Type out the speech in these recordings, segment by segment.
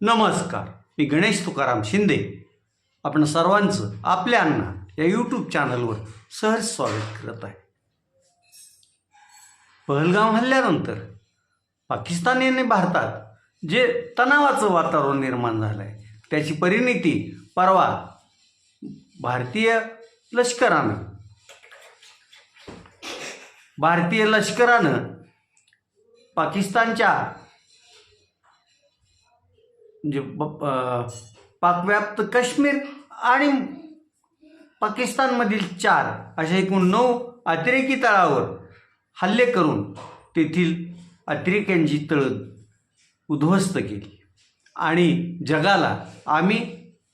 नमस्कार. मी गणेश तुकाराम शिंदे. आपण सर्वांचं आपल्या अण्णा या यूट्यूब चॅनलवर सहज स्वागत करत आहे. पहलगाम हल्ल्यानंतर पाकिस्तानीने भारतात जे तणावाचं वातावरण निर्माण झालं आहे त्याची परिणिती परवा भारतीय लष्करानं. भारतीय लष्करानं पाकिस्तानच्या म्हणजे पाकव्याप्त काश्मीर आणि पाकिस्तानमधील चार अशा एकूण नऊ अतिरेकी तळावर हल्ले करून तेथील अतिरेक्यांची तळ उद्ध्वस्त केली. आणि जगाला आम्ही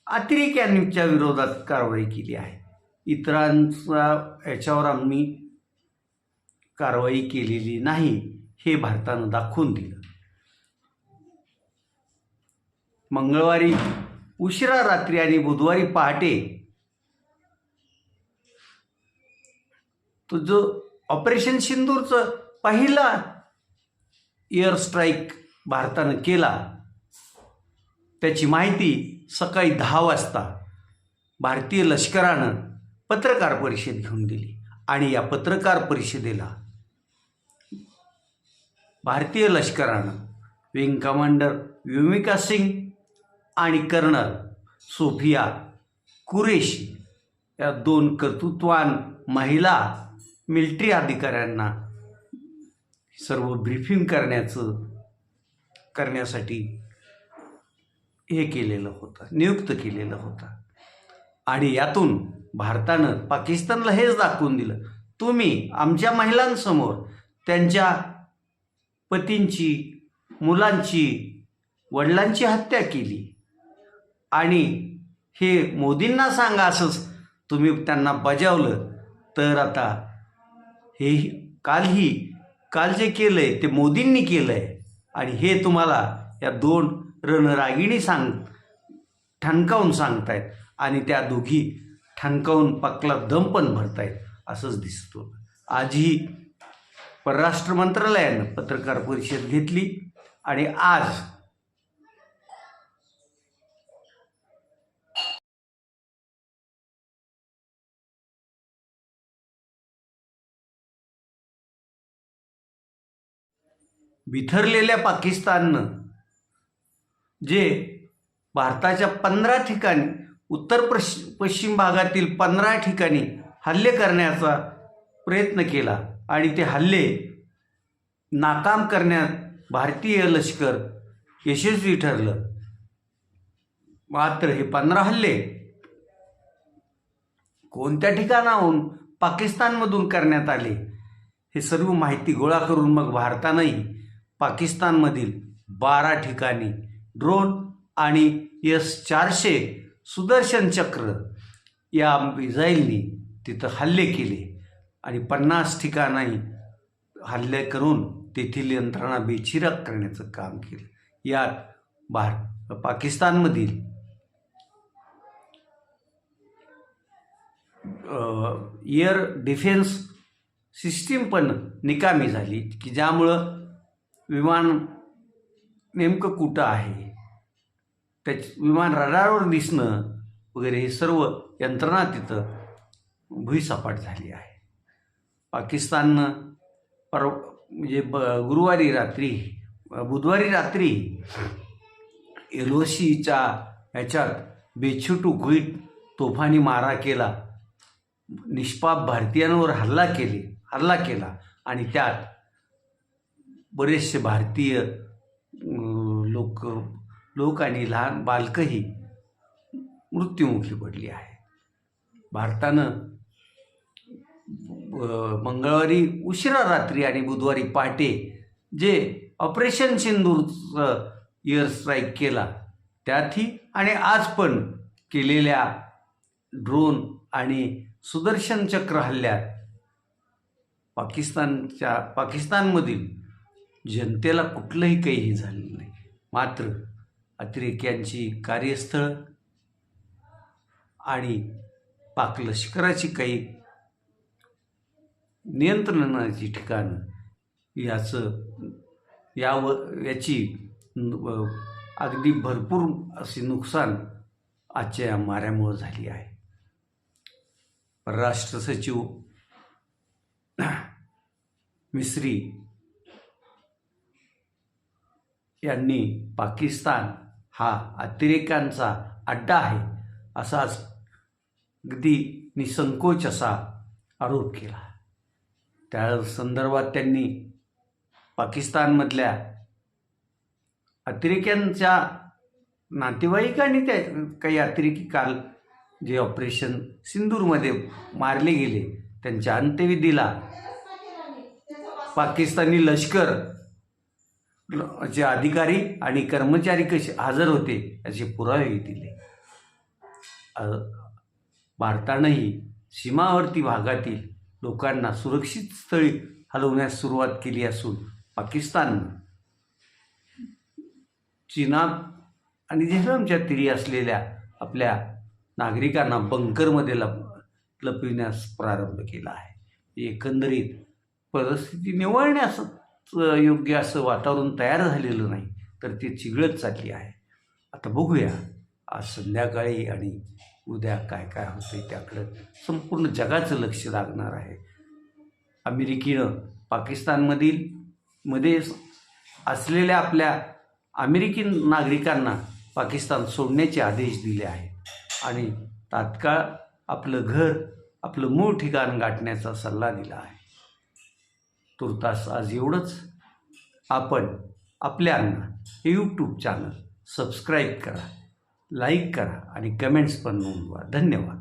अतिरेक्यांच्या विरोधात कारवाई केली आहे. इतरांचा याच्यावर आम्ही कारवाई केलेली नाही हे भारतानं दाखवून दिलं. मंगळवारी उशिरा रात्री आणि बुधवारी पहाटे तो जो ऑपरेशन सिंदूरचं पहिला एअर स्ट्राईक भारतानं केला त्याची माहिती सकाळी दहा वाजता भारतीय लष्करानं पत्रकार परिषद घेऊन दिली आणि या पत्रकार परिषदेला भारतीय लष्करानं विंग कमांडर व्योमिका सिंग आणि कर्नल सोफिया कुरेशी या दोन कर्तृत्वान महिला मिलिटरी अधिकाऱ्यांना सर्व ब्रीफिंग करण्याचं करण्यासाठी हे केलेलं होतं नियुक्त केलेलं होतं. आणि यातून भारतानं पाकिस्तानला हेच दाखवून दिलं तुम्ही आमच्या महिलांसमोर त्यांच्या पतींची मुलांची वडिलांची हत्या केली. आणि हे मोदींना सांगा असंच तुम्ही त्यांना बजावलं तर आता हे कालही काल जे केलं आहे ते मोदींनी केलं आहे आणि हे तुम्हाला या दोन रणरागिणी सांग ठणकावून सांगतायत आणि त्या दोघी ठणकावून पाकला दम पण भरतायत असंच दिसतो आजही परराष्ट्र मंत्रालयानं पत्रकार परिषद घेतली आणि आज बिथरलेल्या पाकिस्ताननं जे भारताच्या पंधरा ठिकाणी उत्तर प्रश पश्चिम भागातील पंधरा ठिकाणी हल्ले करण्याचा प्रयत्न केला आणि ते हल्ले नाकाम करण्यात भारतीय लष्कर यशस्वी ठरलं. मात्र हे पंधरा हल्ले कोणत्या ठिकाणाहून पाकिस्तानमधून करण्यात आले हे सर्व माहिती गोळा करून मग भारतानंही पाकिस्तानमधील बारा ठिकाणी ड्रोन आणि एस चारशे सुदर्शन चक्र या मिझाईलनी तिथं हल्ले केले आणि पन्नास ठिकाणी हल्ले करून तेथील यंत्रणा बेचिराग करण्याचं काम केलं. यात भार पाकिस्तानमधील एअर डिफेन्स सिस्टीम पण निकामी झाली की ज्यामुळं विमान नेमकं कुठं आहे? त्याच विमान रडारवर दिसणं वगैरे हे सर्व यंत्रणा तिथं भुईसपाट झाली आहे. पाकिस्ताननं पर म्हणजे ब गुरुवारी रात्री बुधवारी रात्री एल ओ सीच्या ह्याच्यात बेछूट घुईट तोफानी मारा केला. निष्पाप भारतीयांवर हल्ला केले हल्ला केला आणि त्यात बरेचसे भारतीय लोक लोक आणि लहान बालकही मृत्युमुखी पडली आहे भारतानं मंगळवारी उशिरा रात्री आणि बुधवारी पहाटे जे ऑपरेशन सिंदूरचं एअर स्ट्राईक केला त्यातही आणि आज पण केलेल्या ड्रोन आणि सुदर्शन चक्र हल्ल्यात पाकिस्तानच्या पाकिस्तानमधील जनतेला कुठलंही काहीही झालेलं नाही. मात्र अतिरेक्यांची कार्यस्थळ आणि पाक लष्कराची काही नियंत्रणाची ठिकाणं याचं याव याची अगदी भरपूर असे नुकसान आजच्या या माऱ्यामुळं झाली आहे. परराष्ट्र सचिव मिस्री यांनी पाकिस्तान हा अतिरेकांचा अड्डा आहे असाच अगदी निसंकोच असा आरोप केला. त्या संदर्भात त्यांनी पाकिस्तानमधल्या अतिरेक्यांच्या नातेवाईकांनी त्या काही अतिरेकी काल जे ऑपरेशन सिंदूरमध्ये मारले गेले त्यांच्या अंत्यविधीला पाकिस्तानी लष्कर जे अधिकारी आणि कर्मचारी कसे हजर होते याचे पुरावे दिले. भारतानंही सीमावर्ती भागातील लोकांना सुरक्षित स्थळी हलवण्यास सुरुवात केली असून पाकिस्तान चीनात आणि झेलमच्या तिरी असलेल्या आपल्या नागरिकांना बंकरमध्ये लप लपविण्यास प्रारंभ केला आहे. एकंदरीत परिस्थिती निवळण्यास योग्य असं वातावरण तयार झालेलं नाही तर ती चिघळत चालली आहे. आता बघूया आज संध्याकाळी आणि उद्या काय काय होतं त्याकडं संपूर्ण जगाचं लक्ष लागणार आहे. अमेरिकेनं पाकिस्तानमधील मध्ये असलेल्या आपल्या अमेरिकी नागरिकांना पाकिस्तान सोडण्याचे आदेश दिले आहेत आणि तात्काळ आपलं घर आपलं मूळ ठिकाण गाठण्याचा सल्ला दिला आहे. तुर्तास आज एवढंच. आपण आपल्यांना हे यूट्यूब चॅनल सबस्क्राईब करा लाईक करा आणि कमेंट्स पण नोंदवा. धन्यवाद.